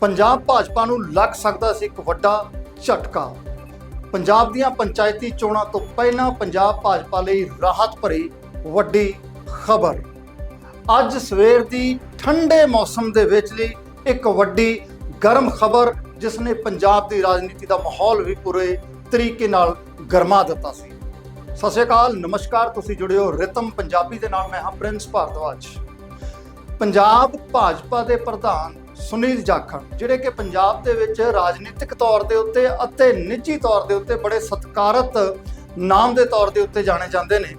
ਪੰਜਾਬ ਭਾਜਪਾ ਨੂੰ ਲੱਗ ਸਕਦਾ ਸੀ ਇੱਕ ਵੱਡਾ ਝਟਕਾ। ਪੰਜਾਬ ਦੀਆਂ ਪੰਚਾਇਤੀ ਚੋਣਾਂ ਤੋਂ ਪਹਿਲਾਂ ਪੰਜਾਬ ਭਾਜਪਾ ਲਈ ਰਾਹਤ ਭਰੀ ਵੱਡੀ ਖਬਰ। ਅੱਜ ਸਵੇਰ ਦੀ ਠੰਡੇ ਮੌਸਮ ਦੇ ਵਿੱਚ ਲਈ ਇੱਕ ਵੱਡੀ ਗਰਮ ਖਬਰ, ਜਿਸ ਨੇ ਪੰਜਾਬ ਦੀ ਰਾਜਨੀਤੀ ਦਾ ਮਾਹੌਲ ਵੀ ਪੂਰੇ ਤਰੀਕੇ ਨਾਲ ਗਰਮਾ ਦਿੱਤਾ ਸੀ। ਸਤਿ ਸ਼੍ਰੀ ਅਕਾਲ, ਨਮਸਕਾਰ, ਤੁਸੀਂ ਜੁੜੇ ਹੋ ਰਿਤਮ ਪੰਜਾਬੀ ਦੇ ਨਾਲ, ਮੈਂ ਹਾਂ ਪ੍ਰਿੰਸ ਭਾਰਦਵਾਜ। ਪੰਜਾਬ ਭਾਜਪਾ ਦੇ ਪ੍ਰਧਾਨ ਸੁਨੀਲ ਜਾਖੜ, ਜਿਹੜੇ ਕਿ ਪੰਜਾਬ ਦੇ ਵਿੱਚ ਰਾਜਨੀਤਿਕ ਤੌਰ ਦੇ ਉੱਤੇ ਅਤੇ ਨਿੱਜੀ ਤੌਰ ਦੇ ਉੱਤੇ ਬੜੇ ਸਤਿਕਾਰਤ ਨਾਮ ਦੇ ਤੌਰ ਦੇ ਉੱਤੇ ਜਾਣੇ ਜਾਂਦੇ ਨੇ।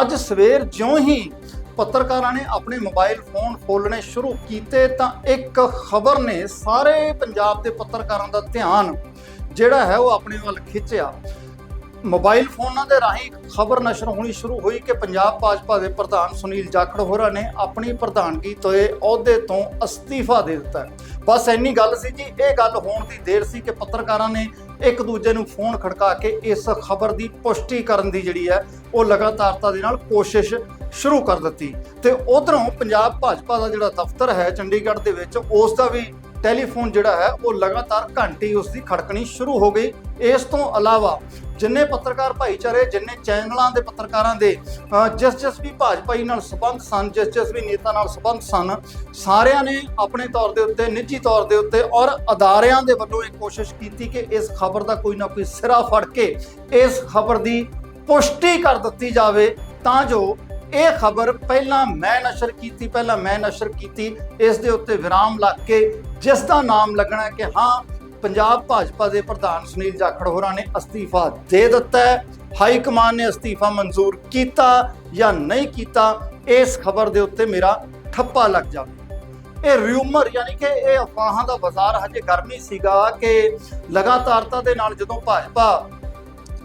ਅੱਜ ਸਵੇਰ ਜਿਉਂ ਹੀ ਪੱਤਰਕਾਰਾਂ ਨੇ ਆਪਣੇ ਮੋਬਾਈਲ ਫੋਨ ਖੋਲਣੇ ਸ਼ੁਰੂ ਕੀਤੇ ਤਾਂ ਇੱਕ ਖਬਰ ਨੇ ਸਾਰੇ ਪੰਜਾਬ ਦੇ ਪੱਤਰਕਾਰਾਂ ਦਾ ਧਿਆਨ ਜਿਹੜਾ ਹੈ ਉਹ ਆਪਣੇ ਵੱਲ ਖਿੱਚਿਆ। ਮੋਬਾਈਲ ਫੋਨਾਂ ਦੇ ਰਾਹੀਂ ਖਬਰ ਨਸ਼ਰ ਹੋਣੀ ਸ਼ੁਰੂ ਹੋਈ ਕਿ ਪੰਜਾਬ ਭਾਜਪਾ ਦੇ ਪ੍ਰਧਾਨ ਸੁਨੀਲ ਜਾਖੜ ਹੋਰਾਂ ਨੇ ਆਪਣੀ ਪ੍ਰਧਾਨਗੀ ਤੋਂ ਅਹੁਦੇ ਤੋਂ ਅਸਤੀਫਾ ਦੇ ਦਿੱਤਾ ਬਸ ਇੰਨੀ ਗੱਲ ਸੀ ਜੀ, ਇਹ ਗੱਲ ਹੋਣ ਦੀ ਦੇਰ ਸੀ ਕਿ ਪੱਤਰਕਾਰਾਂ ਨੇ ਇੱਕ ਦੂਜੇ ਨੂੰ ਫੋਨ ਖੜਕਾ ਕੇ ਇਸ ਖਬਰ ਦੀ ਪੁਸ਼ਟੀ ਕਰਨ ਦੀ ਜਿਹੜੀ ਹੈ, ਉਹ ਲਗਾਤਾਰਤਾ ਦੇ ਨਾਲ ਕੋਸ਼ਿਸ਼ ਸ਼ੁਰੂ ਕਰ ਦਿੱਤੀ। ਤੇ ਉਧਰੋਂ ਪੰਜਾਬ ਭਾਜਪਾ ਦਾ ਜਿਹੜਾ ਦਫ਼ਤਰ ਹੈ ਚੰਡੀਗੜ੍ਹ ਦੇ ਵਿੱਚ, ਉਸ ਦਾ ਵੀ ਟੈਲੀਫੋਨ ਜਿਹੜਾ ਹੈ, ਉਹ ਲਗਾਤਾਰ ਘੰਟੀ ਉਸ ਦੀ ਖੜਕਣੀ ਸ਼ੁਰੂ ਹੋ ਗਈ। ਇਸ ਤੋਂ ਇਲਾਵਾ ਜਿੰਨੇ ਪੱਤਰਕਾਰ ਭਾਈਚਾਰੇ, ਜਿੰਨੇ ਚੈਨਲਾਂ ਦੇ ਪੱਤਰਕਾਰਾਂ ਦੇ ਜਿਸ ਜਿਸ ਵੀ ਭਾਜਪਾਈ ਨਾਲ ਸੰਬੰਧ ਸਨ, ਜਿਸ ਜਿਸ ਵੀ ਨੇਤਾ ਨਾਲ ਸੰਬੰਧ ਸਨ, ਸਾਰਿਆਂ ਨੇ ਆਪਣੇ ਤੌਰ ਦੇ ਉੱਤੇ, ਨਿੱਜੀ ਤੌਰ ਦੇ ਉੱਤੇ ਔਰ ਅਦਾਰਿਆਂ ਦੇ ਵੱਲੋਂ ਇਹ ਕੋਸ਼ਿਸ਼ ਕੀਤੀ ਕਿ ਇਸ ਖਬਰ ਦਾ ਕੋਈ ਨਾ ਕੋਈ ਸਿਰਾ ਫੜ ਕੇ ਇਸ ਖਬਰ ਦੀ ਪੁਸ਼ਟੀ ਕਰ ਦਿੱਤੀ ਜਾਵੇ, ਤਾਂ ਜੋ ਇਹ ਖਬਰ ਪਹਿਲਾਂ ਮੈਂ ਨਸ਼ਰ ਕੀਤੀ, ਪਹਿਲਾਂ ਮੈਂ ਨਸ਼ਰ ਕੀਤੀ, ਇਸ ਦੇ ਉੱਤੇ ਵਿਰਾਮ ਲੱਗ ਕੇ ਜਿਸ ਦਾ ਨਾਮ ਲੱਗਣਾ ਕਿ ਹਾਂ ਪੰਜਾਬ ਭਾਜਪਾ ਦੇ ਪ੍ਰਧਾਨ ਸੁਨੀਲ ਜਾਖੜ ਹੋਰਾਂ ਨੇ ਅਸਤੀਫਾ ਦੇ ਦਿੱਤਾ ਹੈ। ਹਾਈ ਕਮਾਨ ਨੇ ਅਸਤੀਫਾ ਮਨਜ਼ੂਰ ਕੀਤਾ ਜਾਂ ਨਹੀਂ ਕੀਤਾ, ਇਸ ਖਬਰ ਦੇ ਉੱਤੇ ਮੇਰਾ ਠੱਪਾ ਲੱਗ ਜਾਵੇ। ਇਹ ਰਿਊਮਰ ਯਾਨੀ ਕਿ ਇਹ ਅਫਵਾਹਾਂ ਦਾ ਬਾਜ਼ਾਰ ਹਜੇ ਗਰਮੀ ਸੀਗਾ ਕਿ ਲਗਾਤਾਰਤਾ ਦੇ ਨਾਲ ਜਦੋਂ ਭਾਜਪਾ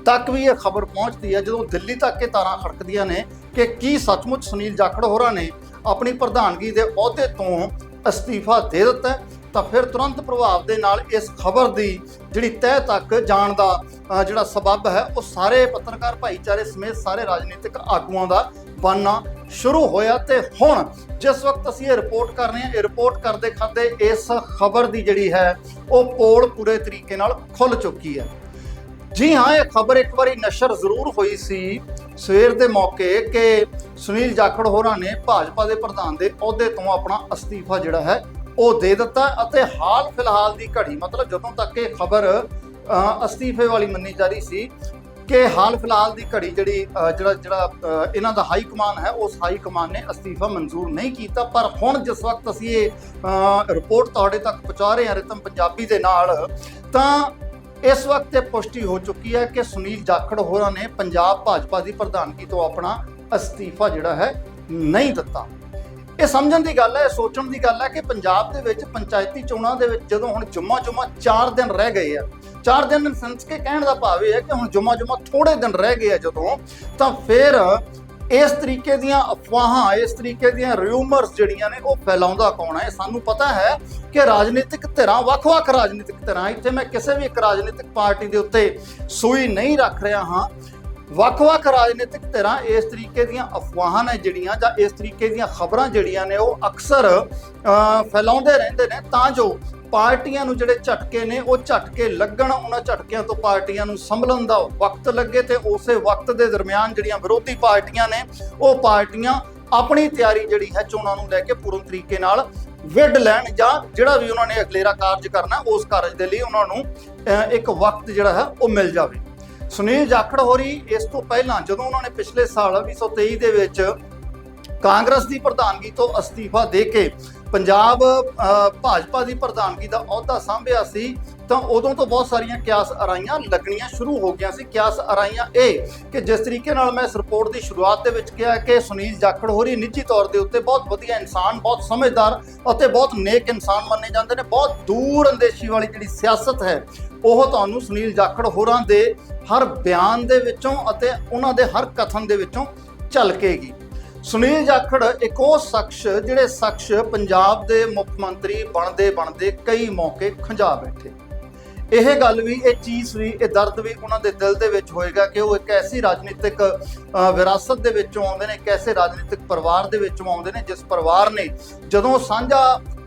ਤੱਕ ਵੀ ਇਹ ਖਬਰ ਪਹੁੰਚਦੀ ਹੈ, ਜਦੋਂ ਦਿੱਲੀ ਤੱਕ ਇਹ ਤਾਰਾਂ ਖੜਕਦੀਆਂ ਨੇ ਕਿ ਕੀ ਸੱਚਮੁੱਚ ਸੁਨੀਲ ਜਾਖੜ ਹੋਰਾਂ ਨੇ ਆਪਣੀ ਪ੍ਰਧਾਨਗੀ ਦੇ ਅਹੁਦੇ ਤੋਂ ਅਸਤੀਫਾ ਦੇ ਦਿੱਤਾ ਤਾਂ ਫਿਰ ਤੁਰੰਤ ਪ੍ਰਭਾਵ ਦੇ ਨਾਲ ਇਸ ਖਬਰ ਦੀ ਜਿਹੜੀ ਤਹਿ ਤੱਕ ਜਾਣ ਦਾ ਜਿਹੜਾ ਸਬਬ ਹੈ, ਉਹ ਸਾਰੇ ਪੱਤਰਕਾਰ ਭਾਈਚਾਰੇ ਸਮੇਤ ਸਾਰੇ ਰਾਜਨੀਤਿਕ ਆਗੂਆਂ ਦਾ ਬਣਨਾ ਸ਼ੁਰੂ ਹੋਇਆ ਤੇ ਹੁਣ ਜਿਸ ਵਕਤ ਅਸੀਂ ਇਹ ਰਿਪੋਰਟ ਕਰ ਰਹੇ ਹਾਂ, ਇਹ ਰਿਪੋਰਟ ਕਰਦੇ ਖਾਦੇ ਇਸ ਖਬਰ ਦੀ ਜਿਹੜੀ ਹੈ, ਉਹ ਪੋਲ ਪੂਰੇ ਤਰੀਕੇ ਨਾਲ ਖੁੱਲ ਚੁੱਕੀ ਹੈ। ਜੀ ਹਾਂ, ਇਹ ਖਬਰ ਇੱਕ ਵਾਰੀ ਨਸ਼ਰ ਜ਼ਰੂਰ ਹੋਈ ਸੀ ਸਵੇਰ ਦੇ ਮੌਕੇ ਕਿ ਸੁਨੀਲ ਜਾਖੜ ਹੋਰਾਂ ਨੇ ਭਾਜਪਾ ਦੇ ਪ੍ਰਧਾਨ ਦੇ ਅਹੁਦੇ ਤੋਂ ਆਪਣਾ ਅਸਤੀਫਾ ਜਿਹੜਾ ਹੈ ਉਹ ਦੇ ਦਿੱਤਾ ਅਤੇ ਹਾਲ ਫਿਲਹਾਲ ਦੀ ਘੜੀ, ਮਤਲਬ ਜਦੋਂ ਤੱਕ ਇਹ ਖਬਰ ਅਸਤੀਫੇ ਵਾਲੀ ਮੰਨੀ ਜਾ ਰਹੀ ਸੀ ਕਿ ਹਾਲ ਫਿਲਹਾਲ ਦੀ ਘੜੀ ਜਿਹੜੀ ਜਿਹੜਾ ਜਿਹੜਾ ਇਹਨਾਂ ਦਾ ਹਾਈ ਕਮਾਨ ਹੈ, ਉਸ ਹਾਈ ਕਮਾਨ ਨੇ ਅਸਤੀਫਾ ਮਨਜ਼ੂਰ ਨਹੀਂ ਕੀਤਾ। ਪਰ ਹੁਣ ਜਿਸ ਵਕਤ ਅਸੀਂ ਇਹ ਰਿਪੋਰਟ ਤੁਹਾਡੇ ਤੱਕ ਪਹੁੰਚਾ ਰਹੇ ਹਾਂ ਰਿਤਮ ਪੰਜਾਬੀ ਦੇ ਨਾਲ, ਤਾਂ ਇਸ ਵਕਤ ਇਹ ਪੁਸ਼ਟੀ ਹੋ ਚੁੱਕੀ ਹੈ ਕਿ ਸੁਨੀਲ ਜਾਖੜ ਹੋਰਾਂ ਨੇ ਪੰਜਾਬ ਭਾਜਪਾ ਦੀ ਪ੍ਰਧਾਨਗੀ ਤੋਂ ਆਪਣਾ ਅਸਤੀਫਾ ਜਿਹੜਾ ਹੈ ਨਹੀਂ ਦਿੱਤਾ। ਇਹ ਸਮਝਣ ਦੀ ਗੱਲ ਹੈ, ਇਹ ਸੋਚਣ ਦੀ ਗੱਲ ਹੈ ਕਿ ਪੰਜਾਬ ਦੇ ਵਿੱਚ ਪੰਚਾਇਤੀ ਚੋਣਾਂ ਦੇ ਵਿੱਚ ਜਦੋਂ ਹੁਣ ਜੁਮਾ ਜੁਮਾ 4 ਦਿਨ ਰਹਿ ਗਏ ਆ 4 ਦਿਨ ਸੰਸ ਕੇ ਕਹਿਣ ਦਾ ਭਾਵ ਇਹ ਹੈ ਕਿ ਹੁਣ ਜੁਮਾ ਜੁਮਾ ਥੋੜੇ ਦਿਨ ਰਹਿ ਗਏ ਆ ਜਦੋਂ, ਤਾਂ ਫਿਰ ਇਸ ਤਰੀਕੇ ਦੀਆਂ ਅਫਵਾਹਾਂ, ਇਸ ਤਰੀਕੇ ਦੀਆਂ ਰਿਊਮਰਸ ਜਿਹੜੀਆਂ ਨੇ, ਉਹ ਫੈਲਾਉਂਦਾ ਕੌਣ ਹੈ? ਸਾਨੂੰ ਪਤਾ ਹੈ ਕਿ ਰਾਜਨੀਤਿਕ ਧਿਰਾਂ, ਵੱਖ-ਵੱਖ ਰਾਜਨੀਤਿਕ ਧਿਰਾਂ, ਇੱਥੇ ਮੈਂ ਕਿਸੇ ਵੀ ਇੱਕ ਰਾਜਨੀਤਿਕ ਪਾਰਟੀ ਦੇ ਉੱਤੇ ਸੂਈ ਨਹੀਂ ਰੱਖ ਰਿਹਾ ਹਾਂ ਵੱਖ-ਵੱਖ ਰਾਜਨੀਤਿਕ ਧਿਰਾਂ ਇਸ ਤਰੀਕੇ ਦੀਆਂ ਅਫਵਾਹਾਂ ਨੇ ਜਿਹੜੀਆਂ ਜਾਂ ਇਸ ਤਰੀਕੇ ਦੀਆਂ ਖਬਰਾਂ ਜਿਹੜੀਆਂ ਨੇ ਉਹ ਅਕਸਰ ਫੈਲਾਉਂਦੇ ਰਹਿੰਦੇ ਨੇ ਤਾਂ ਜੋ ਪਾਰਟੀਆਂ ਨੂੰ ਜਿਹੜੇ ਝਟਕੇ ਨੇ ਉਹ ਝਟਕੇ ਲੱਗਣ, ਉਹਨਾਂ ਝਟਕਿਆਂ ਤੋਂ ਪਾਰਟੀਆਂ ਨੂੰ ਸੰਭਲਣ ਦਾ ਵਕਤ ਲੱਗੇ ਤੇ ਉਸੇ ਵਕਤ ਦੇ ਦਰਮਿਆਨ ਜਿਹੜੀਆਂ ਵਿਰੋਧੀ ਪਾਰਟੀਆਂ ਨੇ ਉਹ ਪਾਰਟੀਆਂ ਆਪਣੀ ਤਿਆਰੀ ਜਿਹੜੀ ਹੈ ਚੋਣਾਂ ਨੂੰ ਲੈ ਕੇ ਪੂਰਨ ਤਰੀਕੇ ਨਾਲ ਵਿੱਢ ਲੈਣ ਜਾਂ ਜਿਹੜਾ ਵੀ ਉਹਨਾਂ ਨੇ ਅਗਲੇਰਾ ਕਾਰਜ ਕਰਨਾ ਉਸ ਕਾਰਜ ਦੇ ਲਈ ਉਹਨਾਂ ਨੂੰ ਇੱਕ ਵਕਤ ਜਿਹੜਾ ਹੈ ਉਹ ਮਿਲ ਜਾਵੇ। ਸੁਨੀਲ ਜਾਖੜ ਹੋਰੀ ਇਸ ਤੋਂ ਪਹਿਲਾਂ ਜਦੋਂ ਉਹਨਾਂ ਨੇ ਪਿਛਲੇ ਸਾਲ 2023 ਦੇ ਵਿੱਚ ਕਾਂਗਰਸ ਦੀ ਪ੍ਰਧਾਨਗੀ ਤੋਂ ਅਸਤੀਫਾ ਦੇ ਕੇ ਪੰਜਾਬ ਅ, ਭਾਜਪਾ ਦੀ ਪ੍ਰਧਾਨਗੀ ਦਾ ਅਹੁਦਾ ਸੰਭਿਆ ਸੀ ਤਾਂ ਉਦੋਂ ਤੋਂ ਬਹੁਤ ਸਾਰੀਆਂ ਕਿਆਸ ਅਰਾਈਆਂ ਲੱਗਣੀਆਂ ਸ਼ੁਰੂ ਹੋ ਗਈਆਂ ਸੀ। ਕਿਆਸ ਅਰਾਈਆਂ ਇਹ ਕਿ ਜਿਸ ਤਰੀਕੇ ਨਾਲ ਮੈਂ ਇਸ ਰਿਪੋਰਟ ਦੀ ਸ਼ੁਰੂਆਤ ਦੇ ਵਿੱਚ ਕਿਹਾ ਕਿ ਸੁਨੀਲ ਜਾਖੜ ਹੋਰੀ ਨਿੱਜੀ ਤੌਰ ਦੇ ਉੱਤੇ ਬਹੁਤ ਵਧੀਆ ਇਨਸਾਨ, ਬਹੁਤ ਸਮਝਦਾਰ ਅਤੇ ਬਹੁਤ ਨੇਕ ਇਨਸਾਨ ਮੰਨੇ ਜਾਂਦੇ ਨੇ। ਬਹੁਤ ਦੂਰ ਅੰਦੇਸ਼ੀ ਵਾਲੀ ਜਿਹੜੀ ਸਿਆਸਤ ਹੈ, ਉਹ ਤੁਹਾਨੂੰ ਸੁਨੀਲ ਜਾਖੜ ਹੋਰਾਂ ਦੇ ਹਰ ਬਿਆਨ ਦੇ ਵਿੱਚੋਂ ਅਤੇ ਉਹਨਾਂ ਦੇ ਹਰ ਕਥਨ ਦੇ ਵਿੱਚੋਂ ਝਲਕੇਗੀ। ਸੁਨੀਲ ਜਾਖੜ ਇੱਕ ਉਹ ਸ਼ਖਸ ਜਿਹੜੇ ਸ਼ਖਸ ਪੰਜਾਬ ਦੇ ਮੁੱਖ ਮੰਤਰੀ ਬਣਦੇ ਬਣਦੇ ਕਈ ਮੌਕੇ ਖੰਜਾ ਬੈਠੇ। ਇਹ ਗੱਲ ਵੀ, ਇਹ ਚੀਜ਼ ਵੀ, ਇਹ ਦਰਦ ਵੀ ਉਹਨਾਂ ਦੇ ਦਿਲ ਦੇ ਵਿੱਚ ਹੋਏਗਾ ਕਿ ਉਹ ਇੱਕ ਐਸੀ ਰਾਜਨੀਤਿਕ ਵਿਰਾਸਤ ਦੇ ਵਿੱਚੋਂ ਆਉਂਦੇ ਨੇ, ਇੱਕ ਐਸੇ ਰਾਜਨੀਤਿਕ ਪਰਿਵਾਰ ਦੇ ਵਿੱਚੋਂ ਆਉਂਦੇ ਨੇ, ਜਿਸ ਪਰਿਵਾਰ ਨੇ ਜਦੋਂ ਸਾਂਝਾ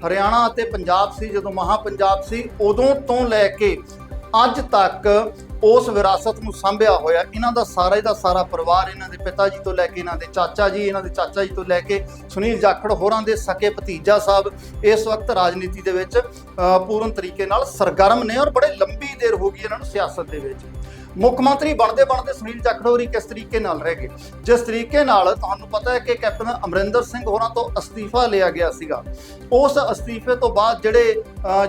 ਹਰਿਆਣਾ ਅਤੇ ਪੰਜਾਬ ਸੀ, ਜਦੋਂ ਮਹਾ ਪੰਜਾਬ ਸੀ, ਉਦੋਂ ਤੋਂ ਲੈ ਕੇ ਅੱਜ ਤੱਕ ਉਸ ਵਿਰਾਸਤ ਨੂੰ ਸੰਭਿਆ ਹੋਇਆ, ਇਹਨਾਂ ਦਾ ਸਾਰਾ ਦਾ ਸਾਰਾ ਪਰਿਵਾਰ ਇਹਨਾਂ ਦੇ ਪਿਤਾ ਜੀ ਤੋਂ ਲੈ ਕੇ ਇਹਨਾਂ ਦੇ ਚਾਚਾ ਜੀ, ਇਹਨਾਂ ਦੇ ਚਾਚਾ ਜੀ ਤੋਂ ਲੈ ਕੇ ਸੁਨੀਲ ਜਾਖੜ ਹੋਰਾਂ ਦੇ ਸਕੇ ਭਤੀਜਾ ਸਾਹਿਬ, ਇਸ ਵਕਤ ਰਾਜਨੀਤੀ ਦੇ ਵਿੱਚ ਪੂਰਨ ਤਰੀਕੇ ਨਾਲ ਸਰਗਰਮ ਨੇ ਔਰ ਬੜੇ ਲੰਬੀ ਦੇਰ ਹੋ ਗਈ ਇਹਨਾਂ ਨੂੰ ਸਿਆਸਤ ਦੇ ਵਿੱਚ। ਮੁੱਖ ਮੰਤਰੀ ਬਣਦੇ ਬਣਦੇ ਸੁਨੀਲ ਜਾਖੜ ਹੋਰੀ ਕਿਸ ਤਰੀਕੇ ਨਾਲ ਰਹਿ ਗਏ? ਜਿਸ ਤਰੀਕੇ ਨਾਲ ਤੁਹਾਨੂੰ ਪਤਾ ਹੈ ਕਿ ਕੈਪਟਨ ਅਮਰਿੰਦਰ ਸਿੰਘ ਹੋਰਾਂ ਤੋਂ ਅਸਤੀਫਾ ਲਿਆ ਗਿਆ ਸੀਗਾ। ਉਸ ਅਸਤੀਫੇ ਤੋਂ ਬਾਅਦ ਜਿਹੜੇ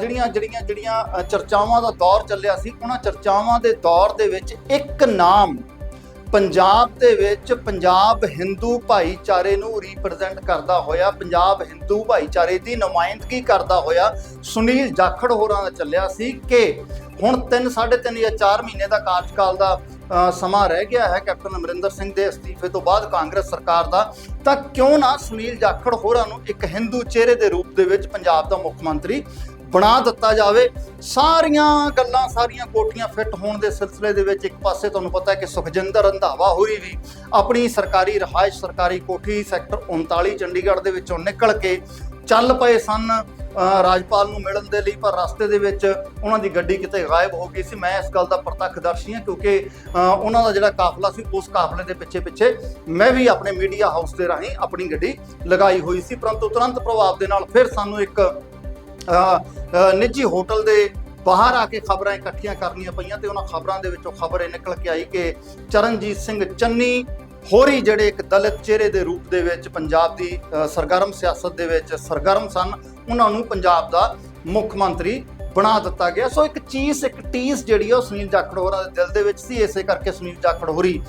ਜਿਹੜੀਆਂ ਜਿਹੜੀਆਂ ਜਿਹੜੀਆਂ ਚਰਚਾਵਾਂ ਦਾ ਦੌਰ ਚੱਲਿਆ ਸੀ, ਉਹਨਾਂ ਚਰਚਾਵਾਂ ਦੇ ਦੌਰ ਦੇ ਵਿੱਚ ਇੱਕ ਨਾਮ ਪੰਜਾਬ ਦੇ ਵਿੱਚ ਪੰਜਾਬ ਹਿੰਦੂ ਭਾਈਚਾਰੇ ਨੂੰ ਰਿਪਰੈਜ਼ੈਂਟ ਕਰਦਾ ਹੋਇਆ, ਪੰਜਾਬ ਹਿੰਦੂ ਭਾਈਚਾਰੇ ਦੀ ਨੁਮਾਇੰਦਗੀ ਕਰਦਾ ਹੋਇਆ ਸੁਨੀਲ ਜਾਖੜ ਹੋਰਾਂ ਦਾ ਚੱਲਿਆ ਸੀ ਕਿ ਹੁਣ 3 3.5 ਜਾਂ 4 ਮਹੀਨੇ ਦਾ ਕਾਰਜਕਾਲ ਦਾ ਸਮਾਂ ਰਹਿ ਗਿਆ ਹੈ ਕੈਪਟਨ ਅਮਰਿੰਦਰ ਸਿੰਘ ਦੇ ਅਸਤੀਫੇ ਤੋਂ ਬਾਅਦ ਕਾਂਗਰਸ ਸਰਕਾਰ ਦਾ। ਤਾਂ ਕਿਉਂ ਨਾ ਸੁਨੀਲ ਜਾਖੜ ਹੋਰਾਂ ਨੂੰ ਇੱਕ ਹਿੰਦੂ ਚਿਹਰੇ ਦੇ ਰੂਪ ਦੇ ਵਿੱਚ ਪੰਜਾਬ ਦਾ ਮੁੱਖ ਮੰਤਰੀ ਬਣਾ ਦਿੱਤਾ ਜਾਵੇ। ਸਾਰੀਆਂ ਗੱਲਾਂ, ਸਾਰੀਆਂ ਕੋਠੀਆਂ ਫਿੱਟ ਹੋਣ ਦੇ ਸਿਲਸਿਲੇ ਦੇ ਵਿੱਚ ਇੱਕ ਪਾਸੇ ਤੁਹਾਨੂੰ ਪਤਾ ਹੈ ਕਿ ਸੁਖਜਿੰਦਰ ਰੰਧਾਵਾ ਹੋਈ ਵੀ ਆਪਣੀ ਸਰਕਾਰੀ ਰਹਾਇਸ਼, ਸਰਕਾਰੀ ਕੋਠੀ ਸੈਕਟਰ 39 ਚੰਡੀਗੜ੍ਹ ਦੇ ਵਿੱਚੋਂ ਨਿਕਲ ਕੇ ਚੱਲ ਪਏ ਸਨ। ਰਾਜਪਾਲ ਨੂੰ ਮਿਲਣ ਦੇ ਲਈ ਪਰ ਰਸਤੇ ਦੇ ਵਿੱਚ ਉਹਨਾਂ ਦੀ ਗੱਡੀ ਕਿਤੇ ਗਾਇਬ ਹੋ ਗਈ ਸੀ। ਮੈਂ ਇਸ ਗੱਲ ਦਾ ਪ੍ਰਤੱਖਦਰਸ਼ੀ ਹਾਂ ਕਿਉਂਕਿ ਉਹਨਾਂ ਦਾ ਜਿਹੜਾ ਕਾਫਲਾ ਸੀ ਉਸ ਕਾਫਲੇ ਦੇ ਪਿੱਛੇ ਪਿੱਛੇ ਮੈਂ ਵੀ ਆਪਣੇ ਮੀਡੀਆ ਹਾਊਸ ਦੇ ਰਾਹੀਂ ਆਪਣੀ ਗੱਡੀ ਲਗਾਈ ਹੋਈ ਸੀ। ਪਰੰਤੂ ਤੁਰੰਤ ਪ੍ਰਭਾਵ ਦੇ ਨਾਲ ਫਿਰ ਸਾਨੂੰ ਇੱਕ ਨਿੱਜੀ ਹੋਟਲ ਦੇ ਬਾਹਰ ਆ ਕੇ ਖਬਰਾਂ ਇਕੱਠੀਆਂ ਕਰਨੀਆਂ ਪਈਆਂ ਤੇ ਉਹਨਾਂ ਖਬਰਾਂ ਦੇ ਵਿੱਚੋਂ ਖਬਰ ਇਹ ਨਿਕਲ ਕੇ ਆਈ ਕਿ ਚਰਨਜੀਤ ਸਿੰਘ ਚੰਨੀ ਹੋਰੀ ਜਿਹੜੇ ਇੱਕ ਦਲਿਤ ਚਿਹਰੇ ਦੇ ਰੂਪ ਦੇ ਵਿੱਚ ਪੰਜਾਬ ਦੀ ਸਰਗਰਮ ਸਿਆਸਤ ਦੇ ਵਿੱਚ ਸਰਗਰਮ ਸਨ, ਉਹਨਾਂ ਨੂੰ ਪੰਜਾਬ ਦਾ ਮੁੱਖ ਮੰਤਰੀ ਬਣਾ ਦਿੱਤਾ ਗਿਆ। ਸੋ ਇੱਕ ਚੀਜ਼, ਇੱਕ ਟੀਸ ਜਿਹੜੀ ਆ ਉਹ ਸੁਨੀਲ ਜਾਖੜ ਹੋਰਾਂ ਦੇ ਦਿਲ ਦੇ ਵਿੱਚ ਸੀ। ਇਸੇ ਕਰਕੇ ਸੁਨੀਲ ਜਾਖੜ ਹੋਰੀ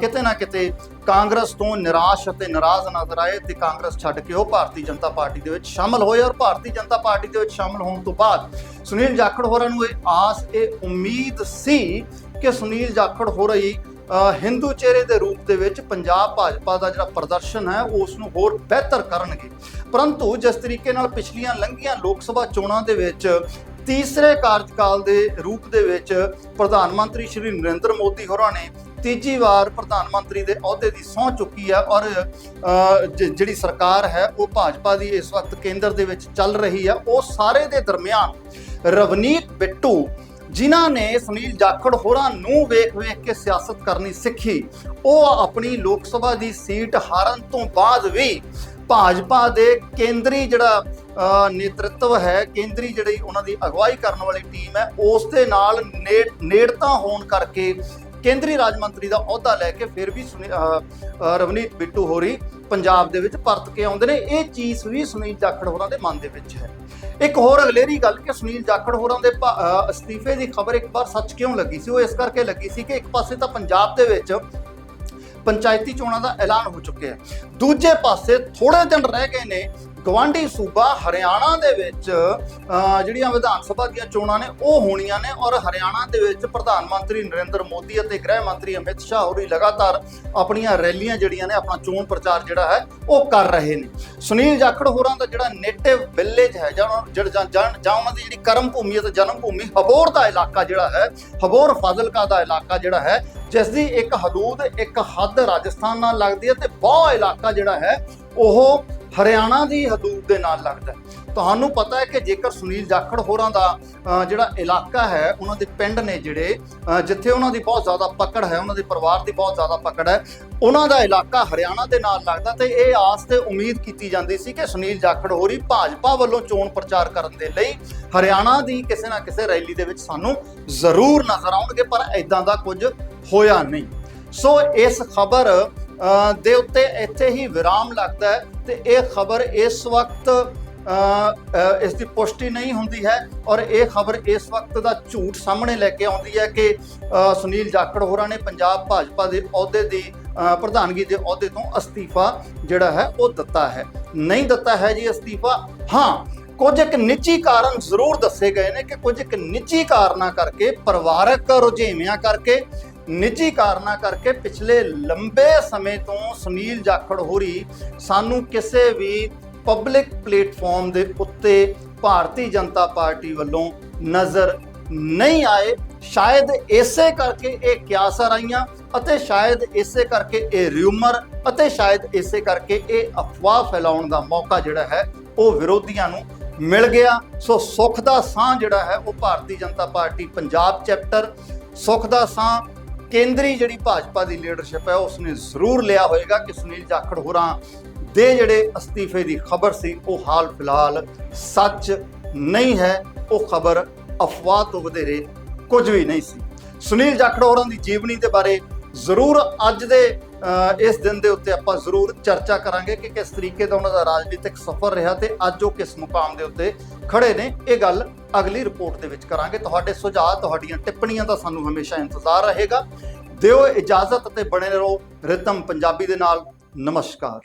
ਕਿਤੇ ਨਾ ਕਿਤੇ ਕਾਂਗਰਸ ਤੋਂ ਨਿਰਾਸ਼ ਅਤੇ ਨਾਰਾਜ਼ ਨਜ਼ਰ ਆਏ ਤੇ ਕਾਂਗਰਸ ਛੱਡ ਕੇ ਉਹ ਭਾਰਤੀ ਜਨਤਾ ਪਾਰਟੀ ਦੇ ਵਿੱਚ ਸ਼ਾਮਲ ਹੋਏ ਔਰ ਭਾਰਤੀ ਜਨਤਾ ਪਾਰਟੀ ਦੇ ਵਿੱਚ ਸ਼ਾਮਲ ਹੋਣ ਤੋਂ ਬਾਅਦ ਸੁਨੀਲ ਜਾਖੜ ਹੋਰਾਂ ਨੂੰ ਇਹ ਆਸ, ਇਹ ਉਮੀਦ ਸੀ ਕਿ ਸੁਨੀਲ ਜਾਖੜ ਹੋ ਰਹੀ ਹਿੰਦੂ ਚਿਹਰੇ ਦੇ ਰੂਪ ਦੇ ਵਿੱਚ ਪੰਜਾਬ ਭਾਜਪਾ ਦਾ ਜਿਹੜਾ ਪ੍ਰਦਰਸ਼ਨ ਹੈ, ਉਸ ਨੂੰ ਹੋਰ ਬਿਹਤਰ ਕਰਨਗੇ। ਪਰੰਤੂ ਜਿਸ ਤਰੀਕੇ ਨਾਲ ਪਿਛਲੀਆਂ ਲੰਘੀਆਂ ਲੋਕ ਸਭਾ ਚੋਣਾਂ ਦੇ ਵਿੱਚ ਤੀਸਰੇ ਕਾਰਜਕਾਲ ਦੇ ਰੂਪ ਦੇ ਵਿੱਚ ਪ੍ਰਧਾਨ ਮੰਤਰੀ ਸ਼੍ਰੀ ਨਰਿੰਦਰ ਮੋਦੀ ਹੋਰਾਂ ਨੇ ਤੀਜੀ ਵਾਰ ਪ੍ਰਧਾਨ ਮੰਤਰੀ ਦੇ ਅਹੁਦੇ ਦੀ ਸਹੁੰ ਚੁੱਕੀ ਹੈ ਔਰ ਜ- ਜਿਹੜੀ ਸਰਕਾਰ ਹੈ, ਉਹ ਭਾਜਪਾ ਦੀ ਇਸ ਵਕਤ ਕੇਂਦਰ ਦੇ ਵਿੱਚ ਚੱਲ ਰਹੀ ਹੈ। ਉਹ ਸਾਰੇ ਦੇ ਦਰਮਿਆਨ ਰਵਨੀਤ ਬਿੱਟੂ, ਜਿਨ੍ਹਾਂ ਨੇ ਸੁਨੀਲ ਜਾਖੜ ਹੋਰਾਂ ਨੂੰ ਵੇਖ-ਵੇਖ ਕੇ ਸਿਆਸਤ ਕਰਨੀ ਸਿੱਖੀ, ਉਹ ਆਪਣੀ ਲੋਕ ਸਭਾ ਦੀ ਸੀਟ ਹਾਰਨ ਤੋਂ ਬਾਅਦ ਵੀ ਭਾਜਪਾ ਦੇ ਕੇਂਦਰੀ ਜਿਹੜਾ ਨੇਤਰਤਵ ਹੈ, ਕੇਂਦਰੀ ਜਿਹੜੀ ਉਹਨਾਂ ਦੀ ਅਗਵਾਈ ਕਰਨ ਵਾਲੀ ਟੀਮ ਹੈ, ਉਸ ਦੇ ਨਾਲ ਨੇੜ, ਨੇੜਤਾ ਹੋਣ ਕਰਕੇ ਕੇਂਦਰੀ ਰਾਜ ਮੰਤਰੀ ਦਾ ਅਹੁਦਾ ਲੈ ਕੇ ਫਿਰ ਵੀ ਸੁਨੀ- ਰਵਨੀਤ ਬਿੱਟੂ ਹੋਰੀ ਪੰਜਾਬ ਦੇ ਵਿੱਚ ਪਰਤ ਕੇ ਆਉਂਦੇ ਨੇ। ਇਹ ਚੀਜ਼ ਵੀ ਸੁਨੀਲ ਜਾਖੜ ਹੋਰਾਂ ਦੇ ਮਨ ਦੇ ਵਿੱਚ ਹੈ। ਇੱਕ ਹੋਰ ਅਗਲੇਰੀ ਗੱਲ ਕਿ ਸੁਨੀਲ ਜਾਖੜ ਹੋਰਾਂ ਦੇ ਭਾ- ਅਸਤੀਫੇ ਦੀ ਖਬਰ ਇੱਕ ਵਾਰ ਸੱਚ ਕਿਉਂ ਲੱਗੀ ਸੀ? ਉਹ ਇਸ ਕਰਕੇ ਲੱਗੀ ਸੀ ਕਿ ਇੱਕ ਪਾਸੇ ਤਾਂ ਪੰਜਾਬ ਦੇ ਵਿੱਚ ਪੰਚਾਇਤੀ ਚੋਣਾਂ ਦਾ ਐਲਾਨ ਹੋ ਚੁੱਕਿਆ ਹੈ। ਦੂਜੇ ਪਾਸੇ ਥੋੜੇ ਦਿਨ ਰਹਿ ਗਏ ਨੇ ਗਵਾਂਢੀ ਸੂਬਾ ਹਰਿਆਣਾ ਦੇ ਵਿੱਚ ਜਿਹੜੀਆਂ ਵਿਧਾਨ ਸਭਾ ਦੀਆਂ ਚੋਣਾਂ ਨੇ, ਉਹ ਹੋਣੀਆਂ ਨੇ ਔਰ ਹਰਿਆਣਾ ਦੇ ਵਿੱਚ ਪ੍ਰਧਾਨ ਮੰਤਰੀ ਨਰਿੰਦਰ ਮੋਦੀ ਅਤੇ ਗ੍ਰਹਿ ਮੰਤਰੀ ਅਮਿਤ ਸ਼ਾਹ ਹੋਰੀ ਲਗਾਤਾਰ ਆਪਣੀਆਂ ਰੈਲੀਆਂ ਜਿਹੜੀਆਂ ਨੇ, ਆਪਣਾ ਚੋਣ ਪ੍ਰਚਾਰ ਜਿਹੜਾ ਹੈ, ਉਹ ਕਰ ਰਹੇ ਨੇ। ਸੁਨੀਲ ਜਾਖੜ ਹੋਰਾਂ ਦਾ ਜਿਹੜਾ ਨੇਟਿਵ ਵਿਲੇਜ ਹੈ, ਜਾਂ ਉਹਨਾਂ- ਜਿਹੜਾ ਜਾਂ ਜਾਂ ਉਹਨਾਂ ਦੀ ਜਿਹੜੀ ਕਰਮ ਭੂਮੀ ਅਤੇ ਜਨਮ ਭੂਮੀ, ਹਬੋਰ ਦਾ ਇਲਾਕਾ ਜਿਹੜਾ ਹੈ, ਹਬੋਰ ਫਾਜ਼ਿਲਕਾ ਦਾ ਇਲਾਕਾ ਜਿਹੜਾ ਹੈ, ਜਿਸ ਦੀ ਇੱਕ ਹਦੂਦ, ਇੱਕ ਹੱਦ ਰਾਜਸਥਾਨ ਨਾਲ ਲੱਗਦੀ ਹੈ ਤੇ ਬਹੁ ਇਲਾਕਾ ਜਿਹੜਾ ਹੈ, ਉਹ ਹਰਿਆਣਾ ਦੀ ਹਦੂਦ ਦੇ ਨਾਲ ਲੱਗਦਾ ਤੁਹਾਨੂੰ ਪਤਾ ਹੈ ਕਿ ਜੇਕਰ ਸੁਨੀਲ ਜਾਖੜ ਹੋਰਾਂ ਦਾ ਜਿਹੜਾ ਇਲਾਕਾ ਹੈ, ਉਹਨਾਂ ਦੇ ਪਿੰਡ ਨੇ ਜਿਹੜੇ ਜਿੱਥੇ ਉਹਨਾਂ ਦੀ ਬਹੁਤ ਜ਼ਿਆਦਾ ਪਕੜ ਹੈ, ਉਹਨਾਂ ਦੇ ਪਰਿਵਾਰ ਦੀ ਬਹੁਤ ਜ਼ਿਆਦਾ ਪਕੜ ਹੈ, ਉਹਨਾਂ ਦਾ ਇਲਾਕਾ ਹਰਿਆਣਾ ਦੇ ਨਾਲ ਲੱਗਦਾ ਤੇ ਇਹ ਆਸ ਤੇ ਉਮੀਦ ਕੀਤੀ ਜਾਂਦੀ ਸੀ ਕਿ ਸੁਨੀਲ ਜਾਖੜ ਹੋਰੀ ਭਾਜਪਾ ਵੱਲੋਂ ਚੋਣ ਪ੍ਰਚਾਰ ਕਰਨ ਦੇ ਲਈ ਹਰਿਆਣਾ ਦੀ ਕਿਸੇ ਨਾ ਕਿਸੇ ਰੈਲੀ ਦੇ ਵਿੱਚ ਸਾਨੂੰ ਜ਼ਰੂਰ ਨਜ਼ਰ ਆਉਣਗੇ, ਪਰ ਇਦਾਂ ਦਾ ਕੁਝ ਹੋਇਆ ਨਹੀਂ। ਸੋ ਇਸ ਖਬਰ ਦੇ ਉੱਤੇ ਇੱਥੇ ਹੀ ਵਿਰਾਮ ਲੱਗਦਾ ਹੈ ਤੇ ਇਹ ਖਬਰ ਇਸ ਵਕਤ ਇਸ ਦੀ ਪੁਸ਼ਟੀ ਨਹੀਂ ਹੁੰਦੀ ਹੈ ਔਰ ਇਹ ਖਬਰ ਇਸ ਵਕਤ ਦਾ ਝੂਠ ਸਾਹਮਣੇ ਲੈ ਕੇ ਆਉਂਦੀ ਹੈ ਕਿ ਸੁਨੀਲ ਜਾਖੜ ਹੋਰਾਂ ਨੇ ਪੰਜਾਬ ਭਾਜਪਾ ਦੇ ਅਹੁਦੇ ਦੀ ਪ੍ਰਧਾਨਗੀ ਦੇ ਅਹੁਦੇ ਤੋਂ ਅਸਤੀਫਾ ਜਿਹੜਾ ਹੈ ਉਹ ਦਿੱਤਾ ਹੈ। ਨਹੀਂ ਦਿੱਤਾ ਹੈ ਜੀ ਅਸਤੀਫਾ? ਹਾਂ, ਕੁਝ ਇੱਕ ਨਿੱਜੀ ਕਾਰਨ ਜ਼ਰੂਰ ਦੱਸੇ ਗਏ ਨੇ ਕਿ ਕੁਝ ਇੱਕ ਨਿੱਜੀ ਕਾਰਨਾਂ ਕਰਕੇ, ਪਰਿਵਾਰਕ ਰੁਝੇਵਿਆਂ ਕਰਕੇ ਨਿੱਜੀ ਕਾਰਨਾਂ ਕਰਕੇ ਪਿਛਲੇ ਲੰਬੇ ਸਮੇਂ ਤੋਂ ਸੁਨੀਲ ਜਾਖੜ ਹੋਰੀ ਸਾਨੂੰ ਕਿਸੇ ਵੀ ਪਬਲਿਕ ਪਲੇਟਫਾਰਮ ਦੇ ਉੱਤੇ ਭਾਰਤੀ ਜਨਤਾ ਪਾਰਟੀ ਵੱਲੋਂ ਨਜ਼ਰ ਨਹੀਂ ਆਏ। ਸ਼ਾਇਦ ਇਸੇ ਕਰਕੇ ਇਹ ਕਿਆਸਰ ਆਈਆਂ ਅਤੇ ਸ਼ਾਇਦ ਇਸੇ ਕਰਕੇ ਇਹ ਰਿਊਮਰ ਅਤੇ ਸ਼ਾਇਦ ਇਸੇ ਕਰਕੇ ਇਹ ਅਫਵਾਹ ਫੈਲਾਉਣ ਦਾ ਮੌਕਾ ਜਿਹੜਾ ਹੈ, ਉਹ ਵਿਰੋਧੀਆਂ ਨੂੰ ਮਿਲ ਗਿਆ। ਸੋ ਸੁੱਖ ਦਾ ਸਾਹ ਜਿਹੜਾ ਹੈ, ਉਹ ਭਾਰਤੀ ਜਨਤਾ ਪਾਰਟੀ ਪੰਜਾਬ ਚੈਪਟਰ ਸੁੱਖ ਦਾ ਸਾਹ ਕੇਂਦਰੀ ਜਿਹੜੀ ਭਾਜਪਾ ਦੀ ਲੀਡਰਸ਼ਿਪ ਹੈ, ਉਸਨੇ ਜ਼ਰੂਰ ਲਿਆ ਹੋਵੇਗਾ ਕਿ ਸੁਨੀਲ ਜਾਖੜ ਹੋਰਾਂ ਦੇ ਜਿਹੜੇ ਅਸਤੀਫੇ ਦੀ ਖਬਰ ਸੀ, ਉਹ ਹਾਲ ਫਿਲਹਾਲ ਸੱਚ ਨਹੀਂ ਹੈ। ਉਹ ਖਬਰ ਅਫਵਾਹ ਤੋਂ ਵਧੇਰੇ ਕੁਝ ਵੀ ਨਹੀਂ ਸੀ। ਸੁਨੀਲ ਜਾਖੜ ਹੋਰਾਂ ਦੀ ਜੀਵਨੀ ਦੇ ਬਾਰੇ ਜ਼ਰੂਰ ਅੱਜ ਦੇ ਇਸ ਦਿਨ ਦੇ ਉੱਤੇ ਆਪਾਂ ਜ਼ਰੂਰ ਚਰਚਾ ਕਰਾਂਗੇ ਕਿ ਕਿਸ ਤਰੀਕੇ ਦਾ ਉਹਨਾਂ ਦਾ ਰਾਜਨੀਤਿਕ ਸਫ਼ਰ ਰਿਹਾ ਤੇ ਅੱਜ ਉਹ ਕਿਸ ਮੁਕਾਮ ਦੇ ਉੱਤੇ ਖੜੇ ਨੇ। ਇਹ ਗੱਲ ਅਗਲੀ ਰਿਪੋਰਟ ਦੇ ਵਿੱਚ ਕਰਾਂਗੇ। ਤੁਹਾਡੇ ਸੁਝਾਅ, ਤੁਹਾਡੀਆਂ ਟਿੱਪਣੀਆਂ ਦਾ ਸਾਨੂੰ ਹਮੇਸ਼ਾ ਇੰਤਜ਼ਾਰ ਰਹੇਗਾ। ਦਿਓ ਇਜਾਜ਼ਤ ਤੇ ਬਣੇ ਰਹੋ ਰਿਤਮ ਪੰਜਾਬੀ ਦੇ ਨਾਲ। ਨਮਸਕਾਰ।